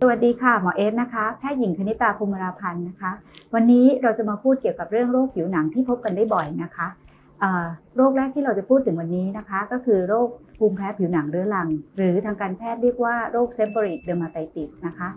สวัสดีค่ะหมอเอสนะคะแพทย์หญิงคณิตาภูมิราพันธ์นะคะ วันนี้เราจะมาพูดเกี่ยวกับเรื่องโรคผิวหนังที่พบกันได้บ่อยนะคะโรคแรกที่เราจะพูดถึงวันนี้นะคะ ก็คือโรคภูมิแพ้ผิวหนังเรื้อรัง หรือทางการแพทย์เรียกว่าโรคเซม b บริกเดอร์มาไตติสนะคะ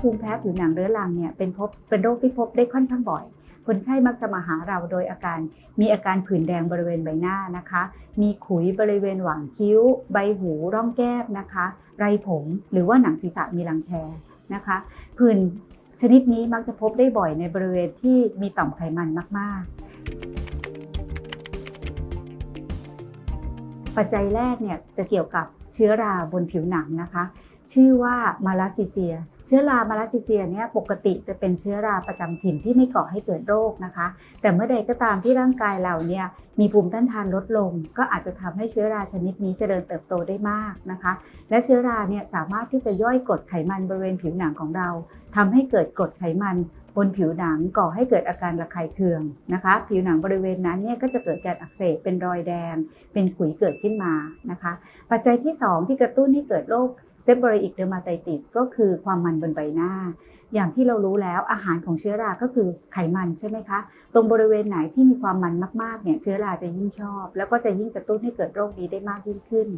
ภูมิแพ้ผิวหนังเรื้อรังเนี่ยเป็นพบเป็นโรคที่พบได้ค่อนข้างบ่อย คนไข้มักจะมาหาเราโดยอาการ มีอาการผื่นแดงบริเวณใบหน้านะคะ มีขุยบริเวณหว่างคิ้ว ใบหูร่องแก้มนะคะ ไรผม หรือว่าหนังศีรษะมีรังแคนะคะผื่นชนิดนี้มักจะพบได้บ่อยในบริเวณที่มีต่อมไขมันมาก ๆ ปัจจัยแรกเนี่ยจะเกี่ยวกับเชื้อราบนผิวหนังนะคะ ชื่อว่ามาลาซิเซีย เชื้อรามาลาซิเซียเนี่ยปกติจะเป็นเชื้อราประจำถิ่นที่ไม่ก่อให้เกิดโรคนะคะ แต่เมื่อใดก็ตามที่ร่างกายเราเนี่ยมีภูมิต้านทานลดลง ก็อาจจะทำให้เชื้อราชนิดนี้เจริญเติบโตได้มากนะคะ และเชื้อราเนี่ยสามารถที่จะย่อยกรดไขมันบริเวณผิวหนังของเราทำให้เกิดกรดไขมัน บนผิวหนังก่อให้เกิดอาการระคายเคืองนะคะ ผิวหนังบริเวณนั้นเนี่ยก็จะเกิดการอักเสบเป็นรอยแดง เป็นขุยเกิดขึ้นมานะคะ ปัจจัยที่ 2 ที่กระตุ้นให้เกิดโรคเซบริอิกเดอร์มาไตติสก็คือความมันบนใบหน้า อย่างที่เรารู้แล้วอาหารของเชื้อราก็คือไขมันใช่ไหมคะ ตรงบริเวณไหนที่มีความมันมากๆเนี่ยเชื้อราจะยิ่งชอบ แล้วก็จะยิ่งกระตุ้นให้เกิดโรคนี้ได้มากยิ่งขึ้น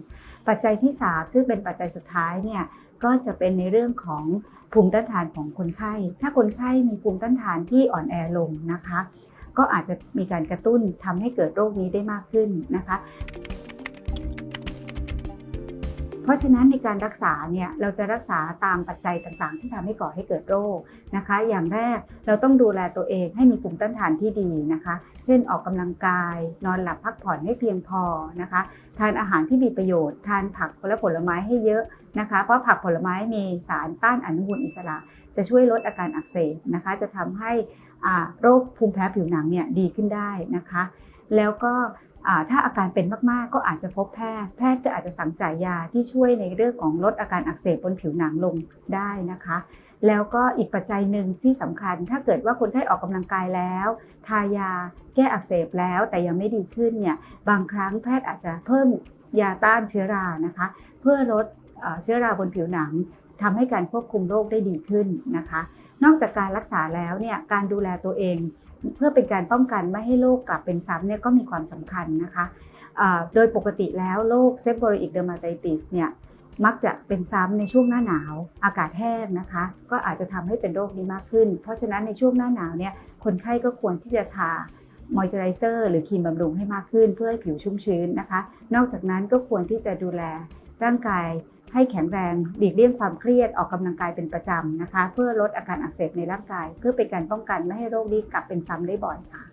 ปัจจัยที่ 3 ซึ่งเป็นปัจจัยสุดท้ายเนี่ย ก็จะเป็นในเรื่องของภูมิต้านทานของคนไข้ ถ้าคนไข้มีภูมิต้านทานที่อ่อนแอลงนะคะ ก็อาจจะมีการกระตุ้นทำให้เกิดโรคนี้ได้มากขึ้นนะคะ เพราะฉะนั้นในการรักษาเนี่ยเราจะรักษาตามปัจจัยต่างๆ ที่ทำให้ก่อให้เกิดโรคนะคะ อย่างแรกเราต้องดูแลตัวเองให้มีภูมิต้านทานที่ดีนะคะ เช่นออกกำลังกาย นอนหลับพักผ่อนให้เพียงพอนะคะ ทานอาหารที่มีประโยชน์ ทานผักและผลไม้ให้เยอะนะคะ เพราะผักผลไม้มีสารต้านอนุมูลอิสระ จะช่วยลดอาการอักเสบนะคะ จะทำให้อ่าโรคภูมิแพ้ผิวหนังเนี่ยดีขึ้นได้นะคะ แล้วก็ ถ้าอาการเป็นมาก ๆ ก็อาจจะพบแพทย์ แพทย์ก็อาจจะสั่งจ่ายยาที่ช่วยในเรื่องของลดอาการอักเสบบนผิวหนังลงได้นะคะ แล้วก็อีกปัจจัยหนึ่งที่สำคัญ ถ้าเกิดว่าคนไข้ออกกำลังกายแล้ว ทายาแก้อักเสบแล้วแต่ยังไม่ดีขึ้นเนี่ยบางครั้งแพทย์อาจจะเพิ่มยาต้านเชื้อรานะคะ เพื่อลดเชื้อราบนผิวหนัง ทำให้การควบคุมโรคได้ดีขึ้นนะคะ นอกจากการรักษาแล้วเนี่ยการดูแลตัวเอง เพื่อเป็นการป้องกันไม่ให้โรคกลับเป็นซ้ำเนี่ยก็มีความสำคัญนะคะโดยปกติแล้วโรคเซฟบริอิกเดอร์มาไตติสเนี่ยมักจะเป็นซ้ำในช่วงหน้าหนาว อากาศแห้งนะคะ ก็อาจจะทำให้เป็นโรคนี้มากขึ้น เพราะฉะนั้นในช่วงหน้าหนาวเนี่ยคนไข้ก็ควรที่จะทามอยเจอไรเซอร์หรือครีมบำรุงให้มากขึ้น เพื่อให้ผิวชุ่มชื้นนะคะ นอกจากนั้นก็ควรที่จะดูแลร่างกาย ให้แข็งแรงหลีกเลี่ยงความเครียดออกกำลังกายเป็นประจำนะคะ เพื่อลดอาการอักเสบในร่างกาย เพื่อเป็นการป้องกันไม่ให้โรคนี้กลับเป็นซ้ำได้บ่อยค่ะ